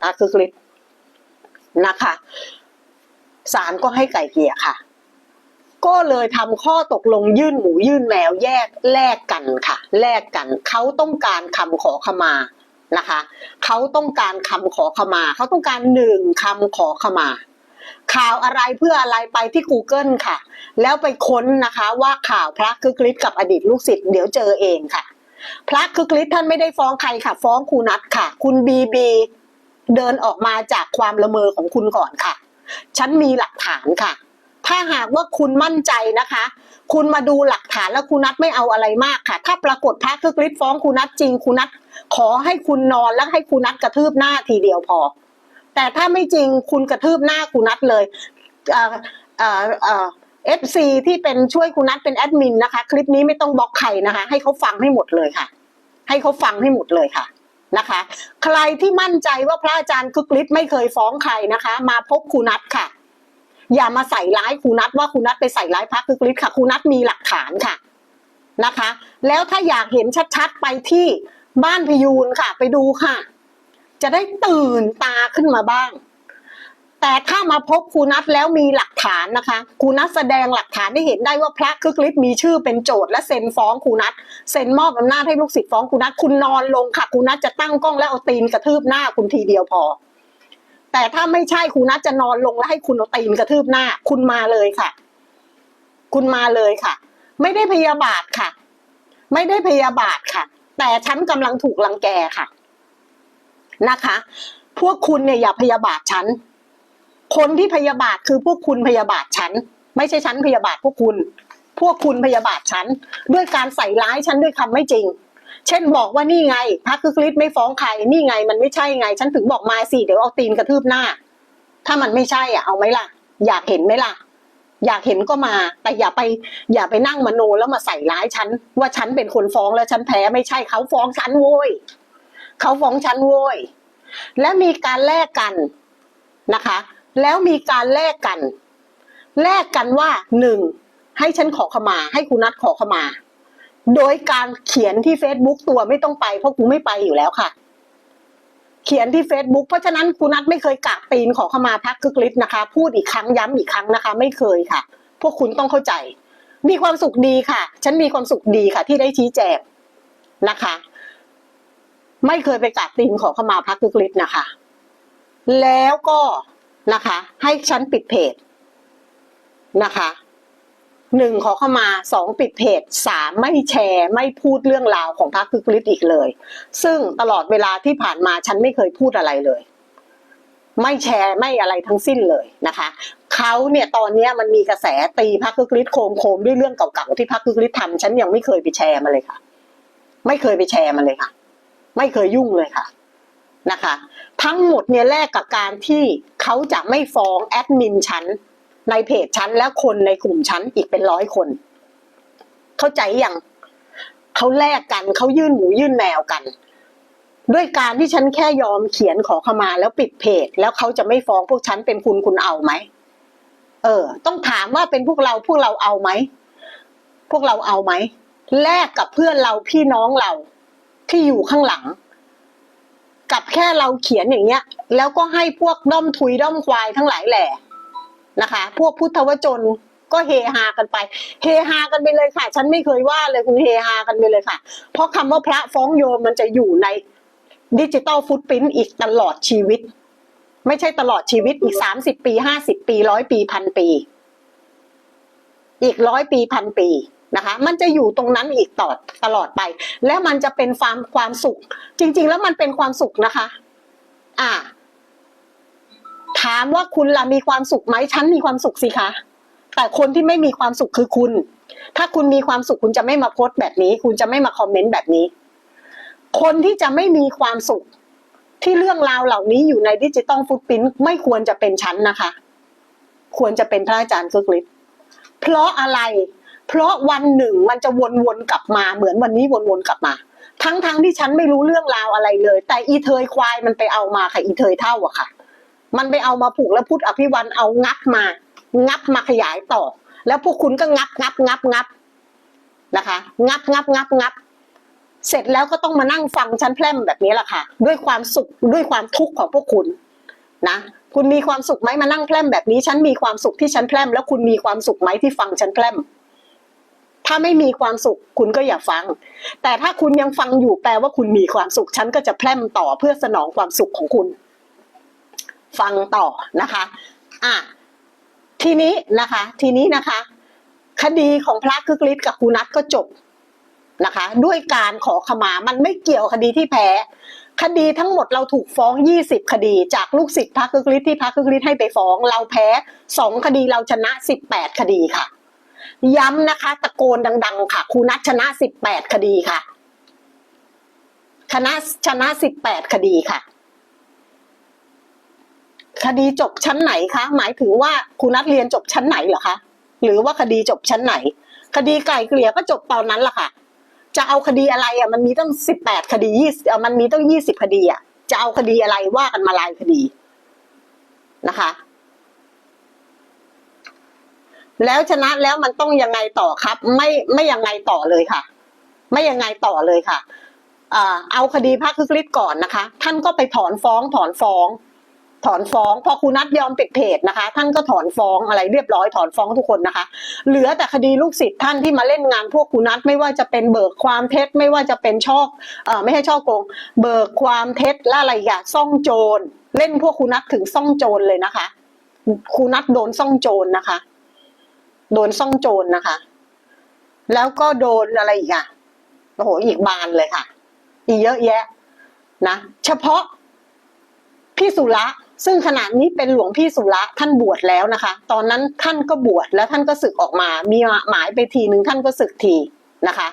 พระคือกฤษนะคะศาลก็ให้ไก่เกี่ยค่ะ ก็เลยทำข้อตกลงยื่นหมูยื่นแมวแยกแลกกันค่ะ แลกกันเขาต้องการคำขอขมานะคะเขาต้องการคำขอขมาเขาต้องการหนึ่งคำขอขมา ข่าวอะไรเพื่ออะไรไปที่ Google ค่ะ แล้วไปค้นนะคะว่าข่าวพระคึกฤทธิ์กับอดีตลูกศิษย์เดี๋ยวเจอเองค่ะ พระคึกฤทธิ์ท่านไม่ได้ฟ้องใครค่ะ ฟ้องครูนัทค่ะ คุณบีบี เดินออกมาจากความละเมอของคุณก่อนค่ะ ฉันมีหลักฐานค่ะ ถ้าหากว่าคุณมั่นใจนะคะ คุณมาดูหลักฐานแล้วคุณนัทไม่เอาอะไรมากค่ะ ถ้าปรากฏพระคึกฤทธิ์ฟ้องคุณนัทจริงคุณนัทขอให้คุณนอนแล้วให้คุณนัทกระทืบหน้าทีเดียวพอ แต่ถ้าไม่จริงคุณกระทืบหน้าคุณนัทเลยเอ่อเอ่อเอ่อฟซีที่เป็นช่วยคุณนัทเป็นแอดมินนะคะ คลิปนี้ไม่ต้องบล็อกใครนะคะ ให้เขาฟังให้หมดเลยค่ะ ให้เขาฟังให้หมดเลยค่ะ นะคะ ใครที่มั่นใจว่าพระอาจารย์คึกฤทธิ์ไม่เคยฟ้องใครนะคะ มาพบครูนัทค่ะ อย่ามาใส่ร้ายครูนัทว่าครูนัทไปใส่ร้ายพระคึกฤทธิ์ค่ะครูนัทมีหลักฐานค่ะนะคะ แล้วถ้าอยากเห็นชัดๆไปที่บ้านพยูนค่ะ ไปดูค่ะ จะได้ตื่นตาขึ้นมาบ้าง แต่ถ้ามาพบครูนัทแล้วมีหลักฐานนะคะครูนัทแสดงหลักฐานให้เห็นได้ว่าพระคึกฤทธิ์มีชื่อเป็นโจทย์และเซ็นฟ้องครูนัทเซ็นมอบอำนาจให้ลูกศิษย์ฟ้องครูนัทคุณนอนลงค่ะครูนัทจะตั้งกล้องแล้วเอาตีนกระทืบหน้าคุณทีเดียวพอ แต่ถ้าไม่ใช่ครูนัทจะนอนลงแล้วให้คุณเอาตีนกระทืบหน้า คุณมาเลยค่ะ คุณมาเลยค่ะ ไม่ได้พยาบาทค่ะ ไม่ได้พยาบาทค่ะ แต่ฉันกำลังถูกรังแกค่ะ นะคะ พวกคุณเนี่ยอย่าพยาบาทฉัน คนที่พยาบาทคือพวกคุณพยาบาทฉัน ไม่ใช่ฉันพยาบาทพวกคุณ พวกคุณพยาบาทฉัน ด้วยการใส่ร้ายฉันด้วยคำไม่จริง เช่นบอกว่านี่ไงพักคึกฤทธิ์ไม่ฟ้องใครนี่ไงมันไม่ใช่ไง ฉันถึงบอกมาสิเดี๋ยวเอาตีนกระทืบหน้า ถ้ามันไม่ใช่อะเอาไหมล่ะ อยากเห็นไหมล่ะ อยากเห็นก็มา แต่อย่าไปอย่าไปนั่งมโนแล้วมาใส่ร้ายฉัน ว่าฉันเป็นคนฟ้องแล้วฉันแพ้ไม่ใช่เขาฟ้องฉันโว้ยเขาฟ้องฉันโว้ยและมีการแลกกันนะคะ แล้วมีการแลกกัน แลกกันว่าหนึ่งให้ฉันขอขมา ให้คุณนัทขอขมา โดยการเขียนที่ Facebook ตัวไม่ต้องไปเพราะกูไม่ไปอยู่แล้วค่ะ เขียนที่ Facebook เพราะฉะนั้นคุณนัทไม่เคยกราบตีนขอขมาพักคึกฤทธิ์นะคะ พูดอีกครั้งย้ำอีกครั้งนะคะ ไม่เคยค่ะ พวกคุณต้องเข้าใจ มีความสุขดีค่ะ ฉันมีความสุขดีค่ะ ที่ได้ชี้แจงนะคะ ไม่เคยไปกราบตีนขอขมาพักคึกฤทธิ์นะคะ แล้วก็ นะคะ ให้ฉันปิดเพจนะคะหนึ่งขอเข้ามาสองปิดเพจสามไม่แชร์ไม่พูดเรื่องราวของพรรคคึกฤทธิ์อีกเลย ซึ่งตลอดเวลาที่ผ่านมาฉันไม่เคยพูดอะไรเลย ไม่แชร์ไม่อะไรทั้งสิ้นเลยนะคะเขาเนี่ยตอนนี้มันมีกระแสตีพรรคคึกฤทธิ์โคมโคมด้วยเรื่องเก่าๆที่พรรคคึกฤทธิ์ทำฉันยังไม่เคยไปแชร์มาเลยค่ะ ไม่เคยไปแชร์มาเลยค่ะ ไม่เคยยุ่งเลยค่ะ นะคะ ทั้งหมดเนี่ยแลกกับการที่เขาจะไม่ฟ้องแอดมินฉันในเพจฉันและคนในกลุ่มฉันอีกเป็นร้อยคน เข้าใจยังเขาแลกกันเขายื่นหมูยื่นแมวกัน ด้วยการที่ฉันแค่ยอมเขียนขอขมาแล้วปิดเพจ แล้วเขาจะไม่ฟ้องพวกฉันเป็นคุณคุณเอาไหมเออ ต้องถามว่าเป็นพวกเราพวกเราเอาไหมพวกเราเอาไหมแลกกับเพื่อนเราพี่น้องเราที่อยู่ข้างหลัง กับแค่เราเขียนอย่างเงี้ย แล้วก็ให้พวกด้อมทุยด้อมควายทั้งหลายแหล่นะคะ พวกพุทธวจนก็เฮฮากันไป เฮฮากันไปเลยค่ะ ฉันไม่เคยว่าเลยคุณเฮฮากันไปเลยค่ะ เพราะคำว่าพระฟ้องโยมมันจะอยู่ในดิจิตอลฟุตปรินต์อีกตลอดชีวิต ไม่ใช่ตลอดชีวิตอีกสามสิบปีห้าสิบปีร้อยปีพันปี อีกร้อยปีพันปี นะคะ มันจะอยู่ตรงนั้นอีกต่อตลอดไป แล้วมันจะเป็นความความสุข จริง ๆ แล้วมันเป็นความสุขนะคะ อ่า ถามว่าคุณล่ะมีความสุขไหมฉันมีความสุขสิคะแต่คนที่ไม่มีความสุขคือคุณ ถ้าคุณมีความสุขคุณจะไม่มาโพสต์แบบนี้ คุณจะไม่มาคอมเมนต์แบบนี้ คนที่จะไม่มีความสุข ที่เรื่องราวเหล่านี้อยู่ในดิจิตอลฟุตปรินไม่ควรจะเป็นฉันนะคะ ควรจะเป็นพระอาจารย์สุกฤทธิ์เพราะอะไร เพราะวันหนึ่งมันจะวนๆกลับมาเหมือนวันนี้วนๆกลับมา ทั้งๆที่ฉันไม่รู้เรื่องราวอะไรเลย แต่อีเทยควายมันไปเอามาค่ะอีเทยเท่าอะค่ะ มันไปเอามาผูกแล้วพูดอภิวันเอางับมา งับมาขยายต่อ แล้วพวกคุณก็งับงับงับงับนะคะ งับงับงับงับเสร็จแล้วก็ต้องมานั่งฟังฉันแพร่มแบบนี้แหละค่ะ ด้วยความสุขด้วยความทุกข์ของพวกคุณนะคุณมีความสุขไหมมานั่งแพร่มแบบนี้ฉันมีความสุขที่ฉันแพร่มแล้วคุณมีความสุขไหมที่ฟังฉันแพร่ม ถ้าไม่มีความสุขคุณก็อย่าฟัง แต่ถ้าคุณยังฟังอยู่แปลว่าคุณมีความสุข ฉันก็จะแพร่มต่อเพื่อสนองความสุขของคุณ ฟังต่อนะคะ อะ ทีนี้นะคะ ทีนี้นะคะ คดีของพระคึกฤทธิ์กับครูนัทก็จบนะคะ ด้วยการขอขมา มันไม่เกี่ยวคดีที่แพ้ คดีทั้งหมดเราถูกฟ้อง 20 คดี จากลูกศิษย์พระคึกฤทธิ์ที่พระคึกฤทธิ์ให้ไปฟ้อง เราแพ้สองคดีเราชนะ 18 คดีค่ะ ย้ำนะคะ ตะโกนดัง ๆ ค่ะครูนัทชนะ18คดีค่ะคณะชนะ18คดีค่ะ คดีจบชั้นไหนคะ หมายถึงว่าครูนัทเรียนจบชั้นไหนเหรอคะหรือว่าคดีจบชั้นไหน คดีไก่เกลี่ยก็จบตอนนั้นแหละค่ะ จะเอาคดีอะไรอะมันมีตั้งสิบแปดคดียี่มันมีตั้งยี่สิบคดีอะจะเอาคดีอะไรว่ากันมาลายคดีนะคะ แล้วชนะแล้วมันต้องยังไงต่อครับ ไม่ไม่ยังไงต่อเลยค่ะ ไม่ยังไงต่อเลยค่ะเอาคดีพระคึกฤทธิ์ก่อนนะคะ ท่านก็ไปถอนฟ้องถอนฟ้อง ถอนฟ้องพอครูนัดยอมปิดเพจนะคะ ท่านก็ถอนฟ้องอะไรเรียบร้อยถอนฟ้องทุกคนนะคะ เหลือแต่คดีลูกศิษย์ท่านที่มาเล่นงานพวกครูนัดไม่ว่าจะเป็นเบิกความเท็จไม่ว่าจะเป็นช่อเอ่อไม่ใช่ช่อโกง เบิกความเท็จและอะไรอย่างซ่องโจร เล่นพวกครูนัดถึงซ่องโจรเลยนะคะครูนัดโดนซ่องโจรนะคะ โดนซ่องโจรนะคะ แล้วก็โดนอะไรอีกอะโอ้โหอีกบานเลยค่ะ อีกเยอะแยะนะเฉพาะพี่สุระซึ่งขณะนี้เป็นหลวงพี่สุระท่านบวชแล้วนะคะ ตอนนั้นท่านก็บวชแล้วท่านก็ศึกออกมา มีหมายไปทีหนึ่งท่านก็ศึกทีนะคะ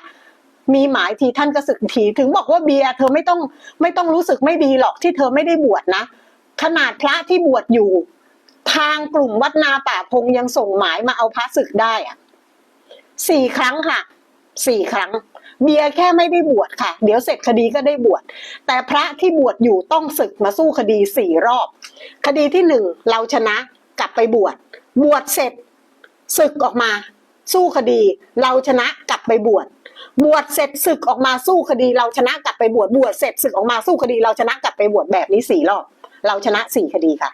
มีหมายทีท่านก็ศึกที ถึงบอกว่าเบียร์เธอไม่ต้องไม่ต้องรู้สึกไม่ดีหรอกที่เธอไม่ได้บวชนะ ขนาดพระที่บวชอยู่ ทางกลุ่มวัดนาป่าพงยังส่งหมายมาเอาพระศึกได้อะสี่ครั้งค่ะสี่ครั้ง เบียร์แค่ไม่ได้บวชค่ะ เดี๋ยวเสร็จคดีก็ได้บวชแต่พระที่บวชอยู่ต้องศึกมาสู้คดีสี่รอบ คดีที่หนึ่งเราชนะกลับไปบวชบวชเสร็จศึกออกมา สู้คดี เราชนะกลับไปบวชบวชเสร็จศึกออกมาสู้คดีเราชนะกลับไปบวชบวชเสร็จศึกออกมาสู้คดีเราชนะกลับไปบวชแบบนี้สี่รอบ เราชนะสี่คดีค่ะ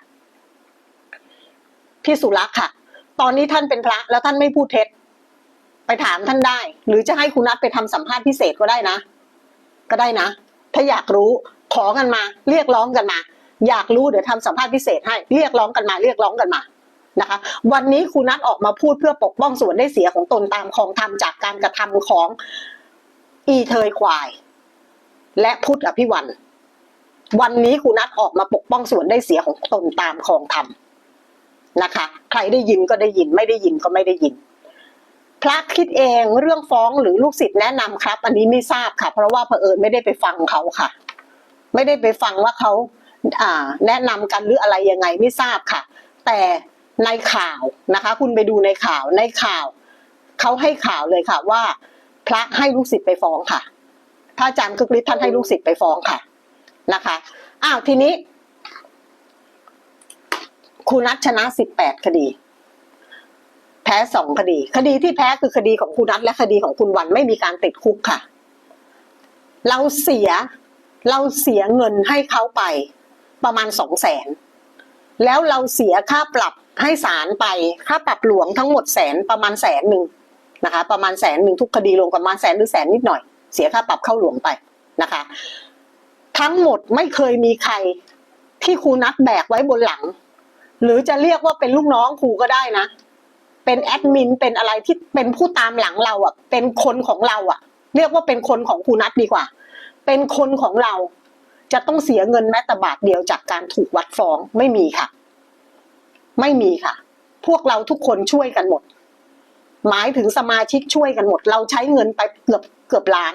พี่สุรักษ์ค่ะ ตอนนี้ท่านเป็นพระแล้วท่านไม่พูดเท็จ ไปถามท่านได้ หรือจะให้คุณนัทไปทำสัมภาษณ์พิเศษก็ได้นะ ก็ได้นะ ถ้าอยากรู้ขอกันมา เรียกร้องกันมา อยากรู้เดี๋ยวทำสัมภาษณ์พิเศษให้ เรียกร้องกันมา เรียกร้องกันมานะคะ วันนี้คุณนัทออกมาพูดเพื่อปกป้องส่วนได้เสียของตนตามของธรรมจากการกระทำของอีเทยควาย และพุทธอภิวัน วันนี้คุณนัทออกมาปกป้องส่วนได้เสียของตนตามของธรรม นะคะ ใครได้ยินก็ได้ยินไม่ได้ยินก็ไม่ได้ยิน พระคิดเองเรื่องฟ้องหรือลูกศิษย์แนะนำครับ อันนี้ไม่ทราบค่ะ เพราะว่าเผอิญไม่ได้ไปฟังเขาค่ะ ไม่ได้ไปฟังว่าเขาอ่าแนะนำกันหรืออะไรยังไงไม่ทราบค่ะ แต่ในข่าวนะคะ คุณไปดูในข่าวในข่าวเขาให้ข่าวเลยค่ะว่า พระให้ลูกศิษย์ไปฟ้องค่ะพระอาจารย์คึกฤทธิ์ท่านให้ลูกศิษย์ไปฟ้องค่ะนะคะอ้าวทีนี้ ครูนัทชนะสิบแปดคดี แพ้สองคดี คดีที่แพ้คือคดีของคุณนัทและคดีของคุณวันไม่มีการติดคุกค่ะ เราเสียเราเสียเงินให้เขาไปประมาณสองแสนแล้วเราเสียค่าปรับให้ศาลไปค่าปรับหลวงทั้งหมดแสนประมาณแสนหนึ่งนะคะ ประมาณแสนหนึ่งทุกคดีลงประมาณแสนหรือแสนนิดหน่อย เสียค่าปรับเข้าหลวงไปนะคะ ทั้งหมดไม่เคยมีใครที่ครูนัดแบกไว้บนหลัง หรือจะเรียกว่าเป็นลูกน้องครูก็ได้นะ เป็นแอดมินเป็นอะไรที่เป็นผู้ตามหลังเราอะ เป็นคนของเราอะ เรียกว่าเป็นคนของครูนัดดีกว่า เป็นคนของเรา จะต้องเสียเงินแม้แต่บาทเดียวจากการถูกวัดฟ้องไม่มีค่ะ ไม่มีค่ะ พวกเราทุกคนช่วยกันหมด หมายถึงสมาชิกช่วยกันหมด เราใช้เงินไปเกือบเกือบล้าน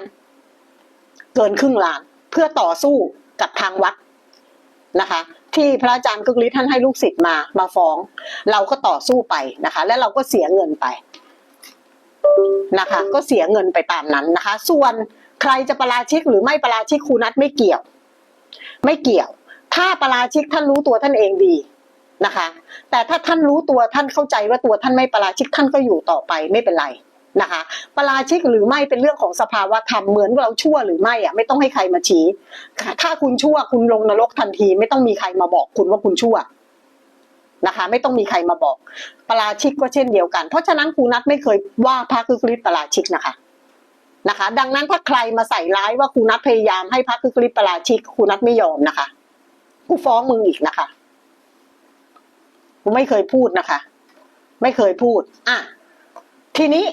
เกินครึ่งล้าน เพื่อต่อสู้กับทางวัดนะคะ ที่พระอาจารย์กึกฤทธิ์ท่านให้ลูกศิษย์มามาฟ้อง เราก็ต่อสู้ไปนะคะ และเราก็เสียเงินไปนะคะ ก็เสียเงินไปตามนั้นนะคะ ส่วนใครจะประราชิกหรือไม่ประราชิกครูนัดไม่เกี่ยว ไม่เกี่ยว ถ้าประราชิกท่านรู้ตัวท่านเองดีนะคะ แต่ถ้าท่านรู้ตัวท่านเข้าใจว่าตัวท่านไม่ประราชิกท่านก็อยู่ต่อไปไม่เป็นไร นะคะประราชิกหรือไม่เป็นเรื่องของสภาวะธรรมเหมือนเราชั่วหรือไม่อะไม่ต้องให้ใครมาชี้ถ้าคุณชั่วคุณลงนรกทันที ไม่ต้องมีใครมาบอกคุณว่าคุณชั่วนะคะ ไม่ต้องมีใครมาบอกประราชิกก็เช่นเดียวกัน เพราะฉะนั้นครูนัทไม่เคยว่าพระคึกฤทธิ์ประราชิกนะคะนะคะ ดังนั้นถ้าใครมาใส่ร้ายว่าครูนัทพยายามให้พระคึกฤทธิ์ประราชิกครูนัทไม่ยอมนะคะกูฟ้องมึงอีกนะคะกูไม่เคยพูดนะคะ ไม่เคยพูดอะทีนี้